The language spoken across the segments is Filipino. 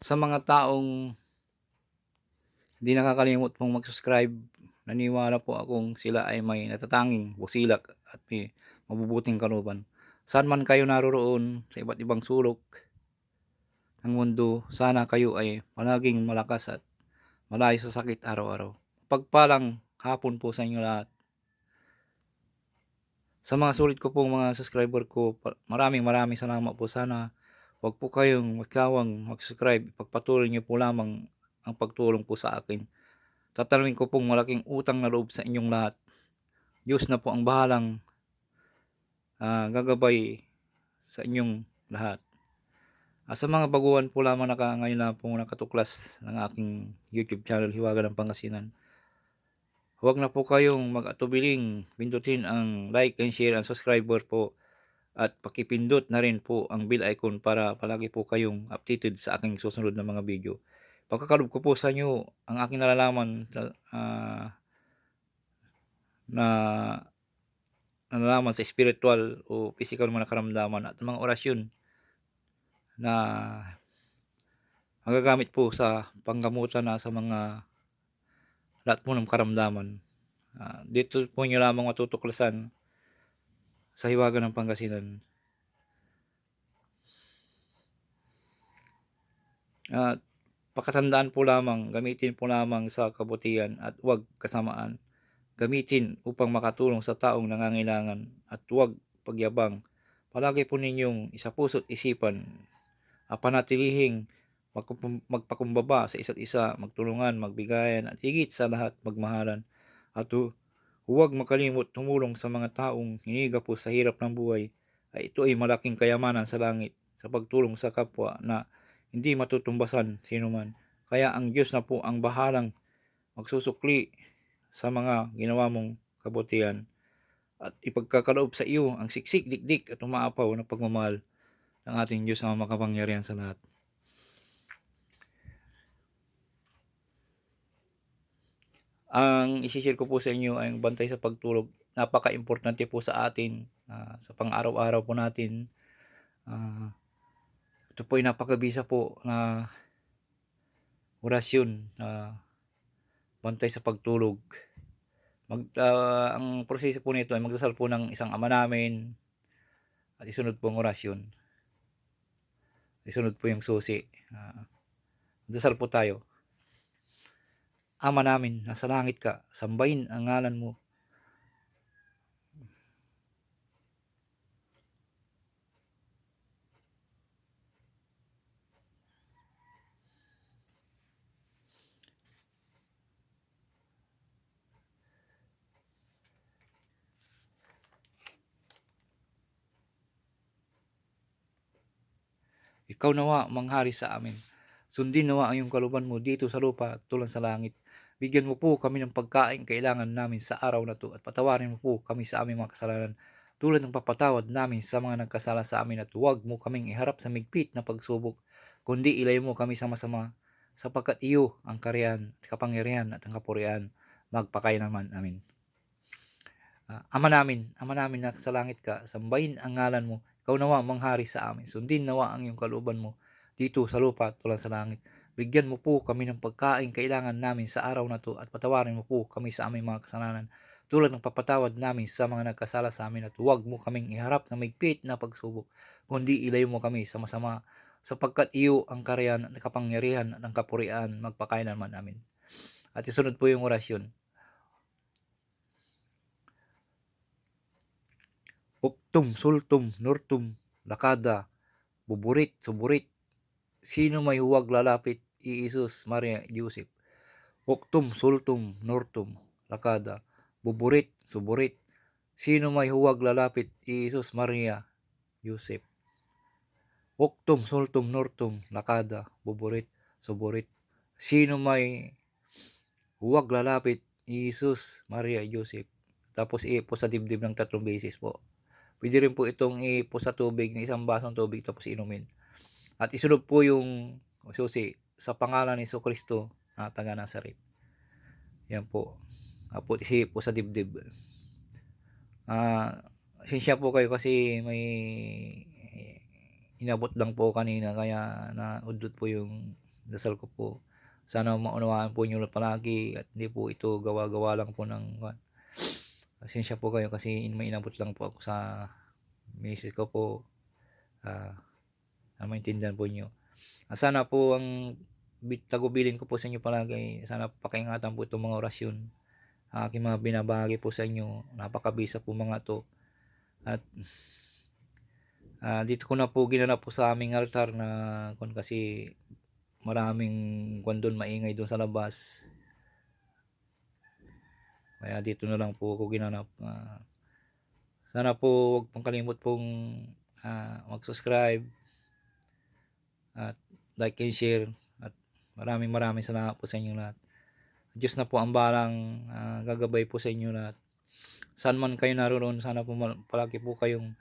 Sa mga taong hindi nakakalimot pong mag-subscribe, naniwala po akong sila ay may natatanging busilak at may mabubuting kalooban. Saan man kayo naroroon sa iba't ibang sulok ng mundo, sana kayo ay palaging malakas at malayo sa sakit araw-araw. Pagpalang hapon po sa inyo lahat. Sa mga sulit ko pong mga subscriber ko, maraming maraming salamat po. Sana Huwag po kayong magkawang mag-subscribe. Pagpatuloy niyo po lamang ang pagtulong po sa akin. Tatanungin ko pong malaking utang na loob sa inyong lahat. Diyos na po ang bahalang ah, gagabay sa inyong lahat. Ah, sa mga baguhan po lamang naka, ngayon na po nakatuklas ng aking YouTube channel, Hiwaga ng Pangasinan. Huwag na po kayong mag-atubiling pindutin ang like and share and subscriber po at pakipindot na rin po ang bell icon para palagi po kayong updated sa aking susunod na mga video. Pagkakalob ko po sa inyo ang aking nalalaman ah, na nalalaman sa spiritual o physical mga karamdaman at mga orasyon na magagamit po sa panggamutan na sa mga lahat po ng karamdaman. Ah, dito po nyo lamang matutuklasan sa Hiwaga ng Pangasinan. At pakatandaan po lamang, gamitin po lamang sa kabutihan at huwag kasamaan. Gamitin upang makatulong sa taong nangangailangan at huwag pagyabang. Palagi po ninyong isapuso't isipan, panatilihing magkum- magpakumbaba sa isa't isa, magtulungan, magbigayan at higit sa lahat magmahalan. At huwag makalimot tumulong sa mga taong hiniga po sa hirap ng buhay ay ito ay malaking kayamanan sa langit sa pagtulong sa kapwa na hindi matutumbasan sino man. Kaya ang Diyos na po ang bahalang magsusukli sa mga ginawa mong kabutihan at ipagkakaloob sa iyo ang siksik, dikdik at umaapaw na pagmamahal ng ating Diyos na makapangyarihan sa lahat. Ang isishare ko po sa inyo ang bantay sa pagtulog. Napaka-importante po sa atin ah, sa pang-araw-araw po natin. Ah, ito po ay napakabisa po na orasyon na bantay sa pagtulog. Mag, ah, ang proseso po nito ay magdasal po ng isang ama namin at isunod po ang orasyon. Isunod po yung susi. Ah, magdasal po tayo. Ama namin, nasa langit ka, sambahin ang ngalan mo. Ikaw nawa, manghari sa amin. Sundin nawa ang iyong kaluban mo dito sa lupa tulad sa langit. Bigyan mo po kami ng pagkain kailangan namin sa araw na to at patawarin mo po kami sa aming mga kasalanan. Tulad ng papatawad namin sa mga nagkasala sa amin at huwag mo kaming iharap sa migpit na pagsubok kundi ilayo mo kami sa masama sapagkat iyo ang kariyan at kapangyarihan at ang kapurian magpakay naman. Amin. Ah, ama namin, ama namin na sa langit ka, sambahin ang ngalan mo, ikaw nawa manghari sa amin, sundin nawa ang iyong kalooban mo dito sa lupa tulad sa langit. Bigyan mo po kami ng pagkain kailangan namin sa araw na to at patawarin mo po kami sa aming mga kasalanan tulad ng papatawad namin sa mga nagkasala sa amin at huwag mo kaming iharap ng migpit na pagsubok kundi ilayo mo kami sa masama sapagkat iyo ang kariyan at kapangyarihan at ang kapurian magpakailanman amin. At isunod po yung orasyon. Uktum, sultum, nurtum, lakada, buburit, suburit, sino may huwag lalapit, Iisus, Maria, Joseph. Uktum, sultum, nurtum, lakada, buburit, suburit, sino may huwag lalapit, Iisus, Maria, Joseph. Uktum, sultum, nurtum, lakada, buburit, suburit, sino may huwag lalapit, Iisus, Maria, Joseph. Tapos ipo sa dibdib ng tatlong beses po. Pwede rin po itong ipo sa tubig na isang basong tubig tapos inumin. At isunod po yung susi sa pangalan ni Iso Kristo na taga Nazaret. Yan po. Tapos isipo sa dibdib. Ah, sinsya po kayo kasi may inabot lang po kanina kaya naudot po yung dasal ko po sana maunawaan po niyo palagi at hindi po ito gawa-gawa lang po ng. Pasensya po kayo kasi may inabot lang po ako sa misis ko po. Ah, sana maintindihan po niyo. Ah, sana po ang bi tagubilin ko po sa inyo palagi sana pakiingatan po itong mga orasyon. Aking mga binabahagi po sa inyo napakabisa po mga 'to. At ah, dito ko na po ginanap po sa aming altar na kuwan kasi maraming kuwan dun maingay dun sa labas. Kaya dito na lang po ako ginanap. Ah, sana po wag pong kalimot pong, ah, mag-subscribe at like and share at maraming maraming salamat po sa inyong lahat. Diyos na po ang bahalang, ah, gagabay po sa inyo lahat. Saan man kayo naroroon sana po palagi po kayong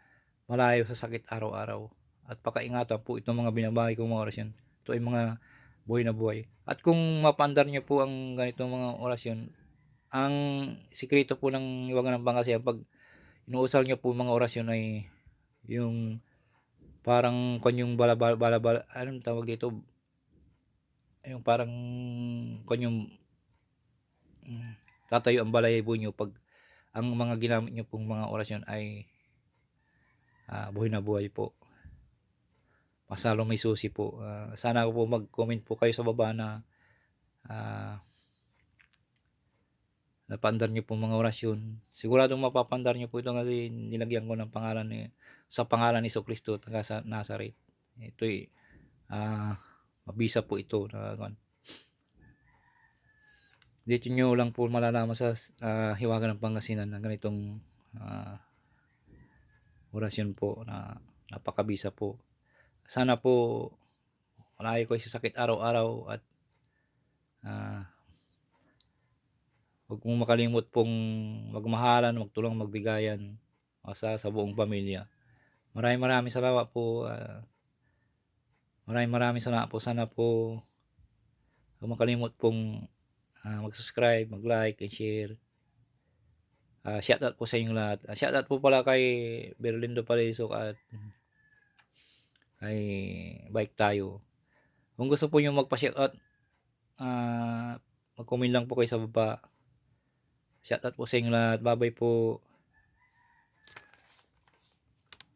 malayo sa sakit araw-araw at pakaingatan po itong mga binabahagi kong mga orasyon. Ito ay mga buhay na buhay. At kung mapaandar niyo po ang ganitong mga orasyon, ang sikreto po ng Hiwaga ng Pangasinan 'pag inuusal niyo po mga orasyon ay yung parang kuwan yung bala bala bala bala anong tawag dito? Yung parang hmm, tatayo ang balahibo niyo 'pag ang mga ginamit niyo pong mga orasyon ay ah, buhay na buhay po. Masalong may susi po. Ah, sana po mag-comment po kayo sa baba na, ah napaandar niyo pong mga orasyon. Siguradong mapapaandar niyo po ito kasi nilagyan ko ng pangalan ni sa pangalan ni Jesucristo taga sa Nazaret. Ito'y, ah, mabisa po ito na kuwan. Dito niyo lang po malalaman sa, ah, Hiwaga ng Pangasinan na ganitong, ah, orasyon po na napakabisa po. Sana po malayo kayo sa sakit araw-araw at, ah wag mong makalimot pong magmahalan, magtulungan, magbigayan sa sa buong pamilya. Maraming maraming salamat po, ah maraming maraming salamat po. Sana po wag makalimot pong, ah, mag-subscribe, mag-like and share. Ah, shoutout po sa inyong lahat. Ah, shoutout po pala kay Berlindo Palisok at kay Bike Tayo. Kung gusto po niyo magpa-shoutout, ah, mag-comment lang po kayo sa baba. Shoutout po sa inyong lahat. Ba-bye po.